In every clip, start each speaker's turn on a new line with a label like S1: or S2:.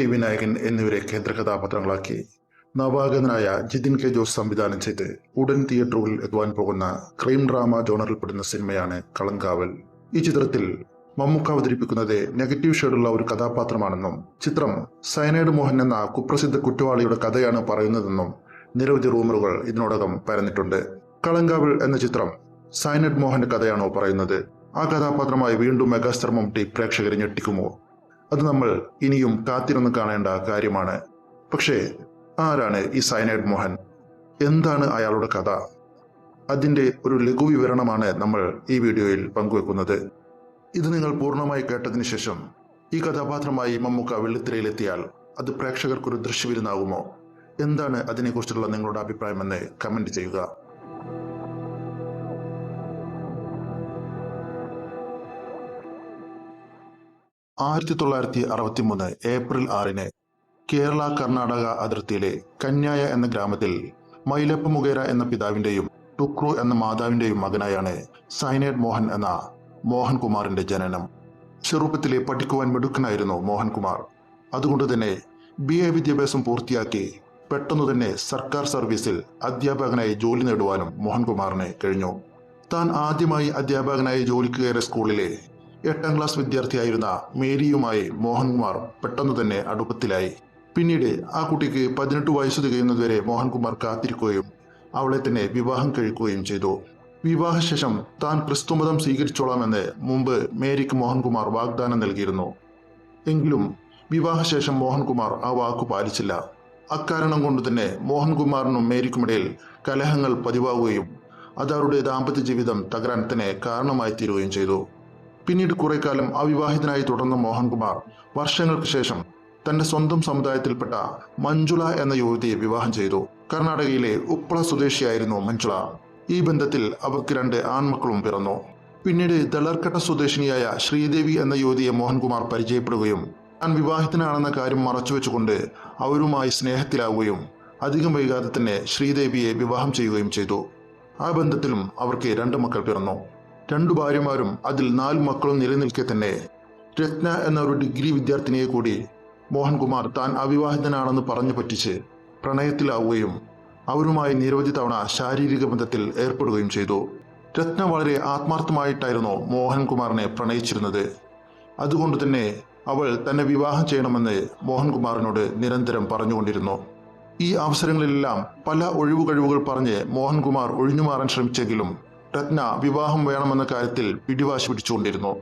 S1: മമ്മൂട്ടി വിനായകൻ എന്നിവരെ കേന്ദ്ര കഥാപാത്രങ്ങളാക്കി. നവാഗതനായ ജിതിൻ കെ ജോസ് സംവിധാനം ചെയ്ത് ഉടൻ തിയേറ്ററുകളിൽ എത്തുവാൻ പോകുന്ന ക്രൈം ഡ്രാമ ജോണറിൽപ്പെടുന്ന സിനിമയാണ് കളങ്കാവൽ. ഈ ചിത്രത്തിൽ മമ്മൂക്ക അവതരിപ്പിക്കുന്നത് നെഗറ്റീവ് ഷെയ്ഡുള്ള ഒരു കഥാപാത്രമാണെന്നും ചിത്രം സയനൈഡ് മോഹൻ എന്ന കുപ്രസിദ്ധ കുറ്റവാളിയുടെ കഥയാണ് പറയുന്നതെന്നും നിരവധി റൂമറുകൾ ഇതിനോടകം പരന്നിട്ടുണ്ട്. കളങ്കാവൽ എന്ന ചിത്രം സയനൈഡ് മോഹന്റെ കഥയാണോ പറയുന്നത്? ആ കഥാപാത്രമായി വീണ്ടും മെഗാസ്റ്റർ മമ്മൂട്ടി പ്രേക്ഷകരെ ഞെട്ടിക്കുമോ? അത് നമ്മൾ ഇനിയും കാത്തിരുന്ന് കാണേണ്ട കാര്യമാണ്. പക്ഷേ ആരാണ് ഈ സയനൈഡ് മോഹൻ? എന്താണ് അയാളുടെ കഥ? അതിന്റെ ഒരു ലഘു വിവരണമാണ് നമ്മൾ ഈ വീഡിയോയിൽ പങ്കുവെക്കുന്നത്. ഇത് നിങ്ങൾ പൂർണമായി കേട്ടതിന് ശേഷം ഈ കഥാപാത്രമായി മമ്മൂക്ക വെള്ളിത്തിരയിലെത്തിയാൽ അത് പ്രേക്ഷകർക്കൊരു ദൃശ്യവിരുന്നാകുമോ? എന്താണ് അതിനെക്കുറിച്ചുള്ള നിങ്ങളുടെ അഭിപ്രായമെന്ന് കമന്റ് ചെയ്യുക. ആയിരത്തി തൊള്ളായിരത്തി അറുപത്തി മൂന്ന് ഏപ്രിൽ ആറിന് കേരള കർണാടക അതിർത്തിയിലെ കന്യായ എന്ന ഗ്രാമത്തിൽ മൈലപ്പ് മുഖേര എന്ന പിതാവിന്റെയും ടുക്രു എന്ന മാതാവിന്റെയും മകനായാണ് സൈനേഡ് മോഹൻ എന്ന മോഹൻകുമാറിന്റെ ജനനം. ചെറുപ്പത്തിലെ പഠിക്കുവാൻ മിടുക്കനായിരുന്നു മോഹൻകുമാർ. അതുകൊണ്ട് തന്നെ ബി എ വിദ്യാഭ്യാസം പൂർത്തിയാക്കി പെട്ടെന്നു തന്നെ സർക്കാർ സർവീസിൽ അധ്യാപകനായി ജോലി നേടുവാനും മോഹൻകുമാറിന് കഴിഞ്ഞു. താൻ ആദ്യമായി അധ്യാപകനായി ജോലിക്ക് കയറിയ സ്കൂളിലെ എട്ടാം ക്ലാസ് വിദ്യാർത്ഥിയായിരുന്ന മേരിയുമായി മോഹൻകുമാർ പെട്ടെന്ന് തന്നെ അടുപ്പത്തിലായി. പിന്നീട് ആ കുട്ടിക്ക് പതിനെട്ട് വയസ്സ് തികയുന്നതുവരെ മോഹൻകുമാർ കാത്തിരിക്കുകയും അവളെ തന്നെ വിവാഹം കഴിക്കുകയും ചെയ്തു. വിവാഹശേഷം താൻ ക്രിസ്തുമതം സ്വീകരിച്ചോളാമെന്ന് മുമ്പ് മേരിക്ക് മോഹൻകുമാർ വാഗ്ദാനം നൽകിയിരുന്നു. എങ്കിലും വിവാഹശേഷം മോഹൻകുമാർ ആ വാക്കു പാലിച്ചില്ല. അക്കാരണം കൊണ്ട് തന്നെ മോഹൻകുമാറിനും മേരിക്കുമിടയിൽ കലഹങ്ങൾ പതിവാകുകയും അത് അവരുടെ ദാമ്പത്യ ജീവിതം തകരാൻ തന്നെ കാരണമായി തീരുകയും ചെയ്തു. പിന്നീട് കുറെ കാലം അവിവാഹിതനായി തുടർന്ന മോഹൻകുമാർ വർഷങ്ങൾക്ക് ശേഷം തന്റെ സ്വന്തം സമുദായത്തിൽപ്പെട്ട മഞ്ജുള എന്ന യുവതിയെ വിവാഹം ചെയ്തു. കർണാടകയിലെ ഉപ്പള സ്വദേശിയായിരുന്നു മഞ്ജുള. ഈ ബന്ധത്തിൽ അവർക്ക് രണ്ട് ആൺമക്കളും പിറന്നു. പിന്നീട് ദളർക്കട്ട സ്വദേശിനിയായ ശ്രീദേവി എന്ന യുവതിയെ മോഹൻകുമാർ പരിചയപ്പെടുകയും താൻ വിവാഹിതനാണെന്ന കാര്യം മറച്ചുവെച്ചുകൊണ്ട് അവരുമായി സ്നേഹത്തിലാവുകയും അധികം വൈകാതെ തന്നെ ശ്രീദേവിയെ വിവാഹം ചെയ്യുകയും ചെയ്തു. ആ ബന്ധത്തിലും അവർക്ക് രണ്ട് മക്കൾ പിറന്നു. രണ്ടു ഭാര്യമാരും അതിൽ നാല് മക്കളും നിലനിൽക്കെ തന്നെ. രത്ന എന്ന ഒരു ഡിഗ്രി വിദ്യാർത്ഥിനിയെ കൂടി മോഹൻകുമാർ താൻ അവിവാഹിതനാണെന്ന് പറഞ്ഞു പറ്റിച്ച് പ്രണയത്തിലാവുകയും അവരുമായി നിരവധി തവണ ശാരീരിക ബന്ധത്തിൽ ഏർപ്പെടുകയും ചെയ്തു. രത്ന വളരെ ആത്മാർത്ഥമായിട്ടായിരുന്നു മോഹൻകുമാറിനെ പ്രണയിച്ചിരുന്നത്. അതുകൊണ്ട് തന്നെ അവൾ തന്നെ വിവാഹം ചെയ്യണമെന്ന് മോഹൻകുമാറിനോട് നിരന്തരം പറഞ്ഞുകൊണ്ടിരുന്നു. ഈ അവസരങ്ങളിലെല്ലാം പല ഒഴിവുകഴിവുകൾ പറഞ്ഞ് മോഹൻകുമാർ ഒഴിഞ്ഞുമാറാൻ ശ്രമിച്ചെങ്കിലും രത്ന വിവാഹം വേണമെന്ന കാര്യത്തിൽ പിടിവാശി പിടിച്ചുകൊണ്ടിരുന്നു.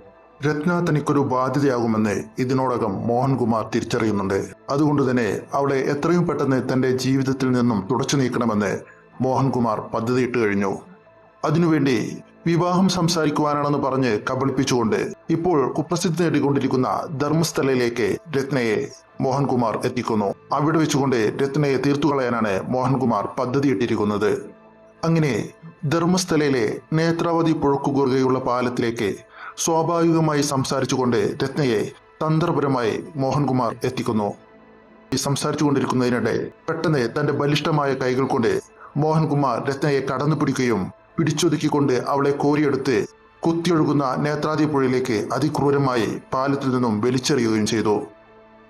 S1: രത്ന തനിക്കൊരു ബാധ്യതയാകുമെന്ന് ഇതിനോടകം മോഹൻകുമാർ തിരിച്ചറിയുന്നുണ്ട്. അതുകൊണ്ട് തന്നെ അവളെ എത്രയും പെട്ടെന്ന് തന്റെ ജീവിതത്തിൽ നിന്നും തുടച്ചു നീക്കണമെന്ന് മോഹൻകുമാർ പദ്ധതിയിട്ട് കഴിഞ്ഞു. അതിനുവേണ്ടി വിവാഹം സംസാരിക്കുവാനാണെന്ന് പറഞ്ഞ് കബളിപ്പിച്ചുകൊണ്ട് ഇപ്പോൾ കുപ്രസിദ്ധി നേടിക്കൊണ്ടിരിക്കുന്ന ധർമ്മസ്ഥലയിലേക്ക് രത്നയെ മോഹൻകുമാർ എത്തിക്കുന്നു. അവിടെ വെച്ചുകൊണ്ട് രത്നയെ തീർത്തുകളയാനാണ് മോഹൻകുമാർ പദ്ധതിയിട്ടിരിക്കുന്നത്. അങ്ങനെ ധർമ്മസ്ഥലയിലെ നേത്രാവതി പുഴക്കുകുറുകയുള്ള പാലത്തിലേക്ക് സ്വാഭാവികമായി സംസാരിച്ചുകൊണ്ട് രത്നയെ തന്ത്രപരമായി മോഹൻകുമാർ എത്തിക്കുന്നു. സംസാരിച്ചു കൊണ്ടിരിക്കുന്നതിനിടെ പെട്ടെന്ന് തന്റെ ബലിഷ്ഠമായ കൈകൾ കൊണ്ട് മോഹൻകുമാർ രത്നയെ കടന്നു പിടിക്കുകയും പിടിച്ചൊതുക്കിക്കൊണ്ട് അവളെ കോരിയെടുത്ത് കുത്തിയൊഴുകുന്ന നേത്രാവതി പുഴയിലേക്ക് അതിക്രൂരമായി പാലത്തിൽ നിന്നും വലിച്ചെറിയുകയും ചെയ്തു.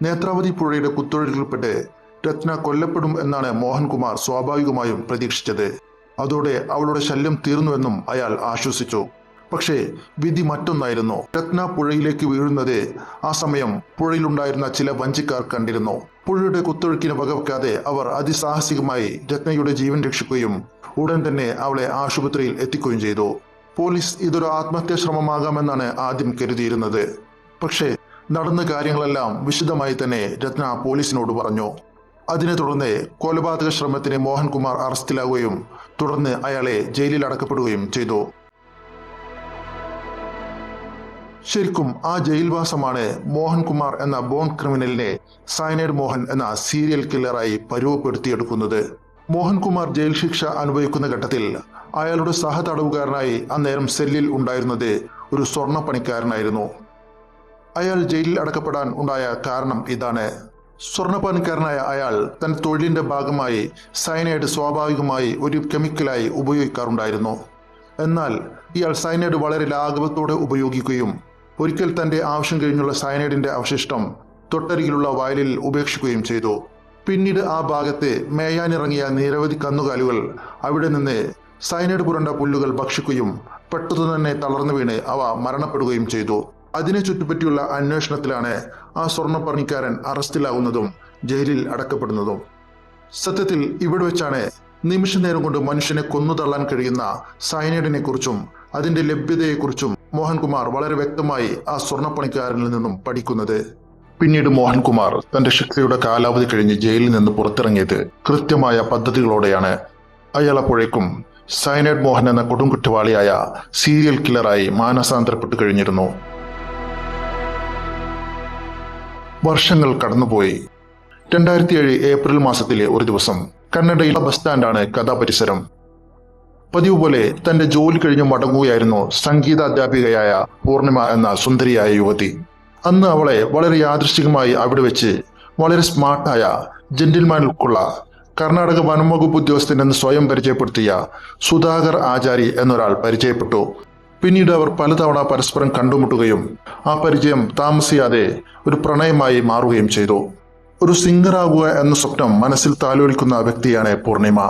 S1: നേത്രാവതി പുഴയുടെ കുത്തൊഴുക്കിൽപ്പെട്ട് രത്ന കൊല്ലപ്പെടും എന്നാണ് മോഹൻകുമാർ സ്വാഭാവികമായും പ്രതീക്ഷിച്ചത്. അതോടെ അവളുടെ ശല്യം തീർന്നുവെന്നും അയാൾ ആശ്വസിച്ചു. പക്ഷേ വിധി മറ്റൊന്നായിരുന്നു. രത്ന പുഴയിലേക്ക് വീഴുന്നത് ആ സമയം പുഴയിലുണ്ടായിരുന്ന ചില വഞ്ചിക്കാർ കണ്ടിരുന്നു. പുഴയുടെ കുത്തൊഴുക്കിന് വകവെക്കാതെ അവർ അതിസാഹസികമായി രത്നയുടെ ജീവൻ രക്ഷിക്കുകയും ഉടൻ തന്നെ അവളെ ആശുപത്രിയിൽ എത്തിക്കുകയും ചെയ്തു. പോലീസ് ഇതൊരു ആത്മഹത്യാ ശ്രമമാകാമെന്നാണ് ആദ്യം കരുതിയിരുന്നത്. പക്ഷേ നടന്ന കാര്യങ്ങളെല്ലാം വിശദമായി തന്നെ രത്ന പോലീസിനോട് പറഞ്ഞു. അതിനെ തുടർന്ന് കൊലപാതക ശ്രമത്തിന് മോഹൻകുമാർ അറസ്റ്റിലാവുകയും തുടർന്ന് അയാളെ ജയിലിൽ അടക്കപ്പെടുകയും ചെയ്തു. ശരിക്കും ആ ജയിൽവാസമാണ് മോഹൻകുമാർ എന്ന ബോൺ ക്രിമിനലിനെ സൈനൈഡ് മോഹൻ എന്ന സീരിയൽ കില്ലറായി പരുവപ്പെടുത്തിയെടുക്കുന്നത്. മോഹൻകുമാർ ജയിൽ ശിക്ഷ അനുഭവിക്കുന്ന ഘട്ടത്തിൽ അയാളുടെ സഹതടവുകാരനായി അന്നേരം സെല്ലിൽ ഉണ്ടായിരുന്നത് ഒരു സ്വർണപ്പണിക്കാരനായിരുന്നു. അയാൾ ജയിലിൽ അടക്കപ്പെടാൻ ഉണ്ടായ കാരണം ഇതാണ്. സ്വർണപ്പണിക്കാരനായ അയാൾ തന്റെ തൊഴിലിന്റെ ഭാഗമായി സൈനൈഡ് സ്വാഭാവികമായി ഒരു കെമിക്കലായി ഉപയോഗിക്കാറുണ്ടായിരുന്നു. എന്നാൽ ഇയാൾ സൈനൈഡ് വളരെ ലാഘവത്തോടെ ഉപയോഗിക്കുകയും ഒരിക്കൽ തന്റെ ആവശ്യം കഴിഞ്ഞുള്ള സൈനൈഡിന്റെ അവശിഷ്ടം തൊട്ടരികിലുള്ള വയലിൽ ഉപേക്ഷിക്കുകയും ചെയ്തു. പിന്നീട് ആ ഭാഗത്തെ മേയാനിറങ്ങിയ നിരവധി കന്നുകാലികൾ അവിടെ നിന്ന് സൈനൈഡ് പുരണ്ട പുല്ലുകൾ ഭക്ഷിക്കുകയും പെട്ടെന്ന് തന്നെ തളർന്നു വീണ് അവ മരണപ്പെടുകയും ചെയ്തു. അതിനെ ചുറ്റിപ്പറ്റിയുള്ള അന്വേഷണത്തിലാണ് ആ സ്വർണപ്പണിക്കാരൻ അറസ്റ്റിലാവുന്നതും ജയിലിൽ അടക്കപ്പെടുന്നതും. സത്യത്തിൽ ഇവിടെ വെച്ചാണ് നിമിഷ നേരം കൊണ്ട് മനുഷ്യനെ കൊന്നുതള്ളാൻ കഴിയുന്ന സൈനൈഡിനെ കുറിച്ചും അതിന്റെ ലഭ്യതയെക്കുറിച്ചും മോഹൻകുമാർ വളരെ വ്യക്തമായി ആ സ്വർണപ്പണിക്കാരനിൽ നിന്നും പഠിക്കുന്നത്. പിന്നീട് മോഹൻകുമാർ തന്റെ ശിക്ഷയുടെ കാലാവധി കഴിഞ്ഞ് ജയിലിൽ നിന്ന് പുറത്തിറങ്ങിയത് കൃത്യമായ പദ്ധതികളോടെയാണ്. അയാൾ അപ്പോഴേക്കും സൈനൈഡ് മോഹൻ എന്ന കൊടും കുറ്റവാളിയായ സീരിയൽ കില്ലറായി മാനസാന്തരപ്പെട്ടു കഴിഞ്ഞിരുന്നു. വർഷങ്ങൾ കടന്നുപോയി. രണ്ടായിരത്തി ഏഴ് ഏപ്രിൽ മാസത്തിലെ ഒരു ദിവസം കന്നഡയിലെ ബസ് സ്റ്റാൻഡാണ് കഥാപരിസരം. പതിവ് പോലെ തന്റെ ജോലി കഴിഞ്ഞ് മടങ്ങുകയായിരുന്നു സംഗീത അധ്യാപികയായ പൂർണിമ എന്ന സുന്ദരിയായ യുവതി. അന്ന് അവളെ വളരെ യാദൃശ്ചികമായി അവിടെ വെച്ച് വളരെ സ്മാർട്ടായ ജെന്റിൽമാനുക്കുള്ള കർണാടക വനംവകുപ്പ് ഉദ്യോഗസ്ഥൻ എന്ന് സ്വയം പരിചയപ്പെടുത്തിയ സുധാകർ ആചാരി എന്നൊരാൾ പരിചയപ്പെട്ടു. പിന്നീട് അവർ പലതവണ പരസ്പരം കണ്ടുമുട്ടുകയും ആ പരിചയം താമസിയാതെ ഒരു പ്രണയമായി മാറുകയും ചെയ്തു. ഒരു സിംഗറാകുക എന്ന സ്വപ്നം മനസ്സിൽ താലോലിക്കുന്ന വ്യക്തിയാണ് പൂർണിമ.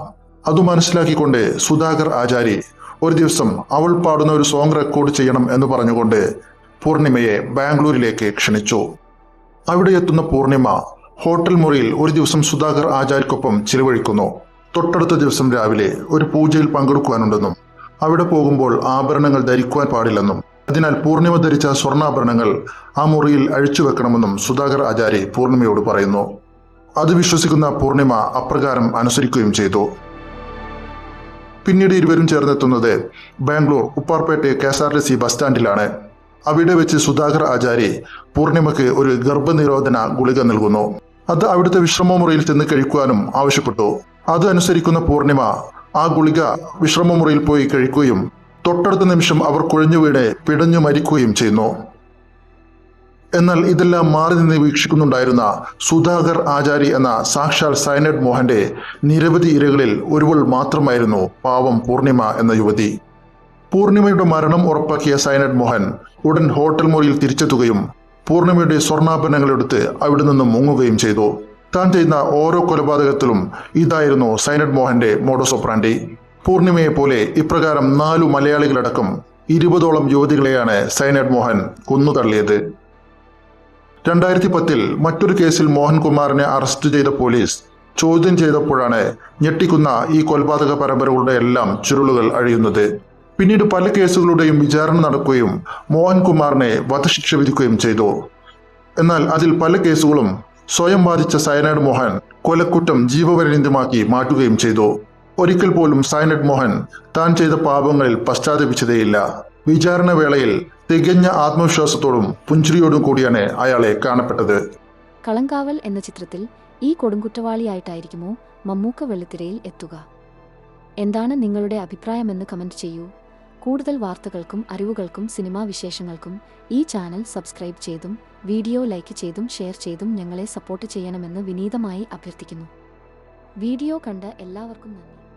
S1: അത് മനസ്സിലാക്കിക്കൊണ്ട് സുധാകർ ആചാരി ഒരു ദിവസം അവൾ പാടുന്ന ഒരു സോങ് റെക്കോർഡ് ചെയ്യണം എന്ന് പറഞ്ഞുകൊണ്ട് പൂർണിമയെ ബാംഗ്ലൂരിലേക്ക് ക്ഷണിച്ചു. അവിടെ എത്തുന്ന പൂർണിമ ഹോട്ടൽ മുറിയിൽ ഒരു ദിവസം സുധാകർ ആചാര്യക്കൊപ്പം ചിലവഴിക്കുന്നു. തൊട്ടടുത്ത ദിവസം രാവിലെ ഒരു പൂജയിൽ പങ്കെടുക്കുവാനുണ്ടെന്നും അവിടെ പോകുമ്പോൾ ആഭരണങ്ങൾ ധരിക്കുവാൻ പാടില്ലെന്നും അതിനാൽ പൂർണിമ ധരിച്ച സ്വർണാഭരണങ്ങൾ ആ മുറിയിൽ അഴിച്ചു വെക്കണമെന്നും സുധാകർ ആചാരി പൂർണിമയോട് പറയുന്നു. അത് വിശ്വസിക്കുന്ന പൂർണിമ അപ്രകാരം അനുസരിക്കുകയും ചെയ്തു. പിന്നീട് ഇരുവരും ചേർന്നെത്തുന്നത് Bangalore Upparpet K S R T C bus സ്റ്റാൻഡിലാണ്. അവിടെ വെച്ച് സുധാകർ ആചാരി പൂർണിമയ്ക്ക് ഒരു ഗർഭനിരോധന ഗുളിക നൽകുന്നു. അത് അവിടുത്തെ വിശ്രമമുറിയിൽ ചെന്ന് കഴിക്കുവാനും ആവശ്യപ്പെട്ടു. അത് അനുസരിക്കുന്ന പൂർണിമ ആ ഗുളിക വിശ്രമമുറിയിൽ പോയി കഴിക്കുകയും തൊട്ടടുത്ത നിമിഷം അവർ കുഴഞ്ഞു വീണ് പിടഞ്ഞു മരിക്കുകയും ചെയ്യുന്നു. എന്നാൽ ഇതെല്ലാം മാറി നിന്ന് വീക്ഷിക്കുന്നുണ്ടായിരുന്ന സുധാകർ ആചാരി എന്ന സാക്ഷാൽ സൈനഡ് മോഹന്റെ നിരവധി ഇരകളിൽ ഒരുവൾ മാത്രമായിരുന്നു പാവം പൂർണിമ എന്ന യുവതി. പൂർണിമയുടെ മരണം ഉറപ്പാക്കിയ സൈനഡ് മോഹൻ ഉടൻ ഹോട്ടൽ മുറിയിൽ തിരിച്ചെത്തുകയും പൂർണിമയുടെ സ്വർണാഭരണങ്ങൾ എടുത്ത് അവിടെ നിന്നും മുങ്ങുകയും ചെയ്തു. താൻ ചെയ്യുന്ന ഓരോ കൊലപാതകത്തിലും ഇതായിരുന്നു സൈനഡ് മോഹന്റെ മോഡോസ് ഓപ്രാൻഡി പൂർണിമയെ പോലെ ഇപ്രകാരം നാലു മലയാളികളടക്കം ഇരുപതോളം യുവതികളെയാണ് സൈനഡ് മോഹൻ കൊന്നുതള്ളിയത്. രണ്ടായിരത്തി പത്തിൽ മറ്റൊരു കേസിൽ മോഹൻകുമാറിനെ അറസ്റ്റ് ചെയ്ത പോലീസ് ചോദ്യം ചെയ്തപ്പോഴാണ് ഞെട്ടിക്കുന്ന ഈ കൊലപാതക പരമ്പരകളുടെ എല്ലാം ചുരുളുകൾ അഴിയുന്നത്. പിന്നീട് പല കേസുകളുടെയും വിചാരണ നടക്കുകയും മോഹൻകുമാറിനെ വധശിക്ഷ വിധിക്കുകയും ചെയ്തു. എന്നാൽ അതിൽ പല കേസുകളും സ്വയം ബാധിച്ച സയനൈഡ് മോഹൻ കൊലക്കുറ്റം ജീവപര്യന്തമാക്കി മാറ്റുകയും ചെയ്തു. ഒരിക്കൽ പോലും സയനൈഡ് മോഹൻ താൻ ചെയ്ത പാപങ്ങളിൽ പശ്ചാത്തപിച്ചതേയില്ല. വിചാരണ വേളയിൽ തികഞ്ഞ ആത്മവിശ്വാസത്തോടും പുഞ്ചിരിയോടും കൂടിയാണ് അയാളെ കാണപ്പെട്ടത്.
S2: കളങ്കാവൽ എന്ന ചിത്രത്തിൽ ഈ കൊടുങ്കുറ്റവാളിയായിട്ടായിരിക്കുമോ മമ്മൂക്ക വെള്ളിത്തിരയിൽ എത്തുക? എന്താണ് നിങ്ങളുടെ അഭിപ്രായമെന്ന് കമന്റ് ചെയ്യൂ. കൂടുതൽ വാർത്തകൾക്കും അറിവുകൾക്കും സിനിമാ വിശേഷങ്ങൾക്കും ഈ ചാനൽ സബ്സ്ക്രൈബ് ചെയ്തും വീഡിയോ ലൈക്ക് ചെയ്തും ഷെയർ ചെയ്തും ഞങ്ങളെ സപ്പോർട്ട് ചെയ്യണമെന്ന് വിനീതമായി അഭ്യർത്ഥിക്കുന്നു. വീഡിയോ കണ്ട എല്ലാവർക്കും നന്ദി.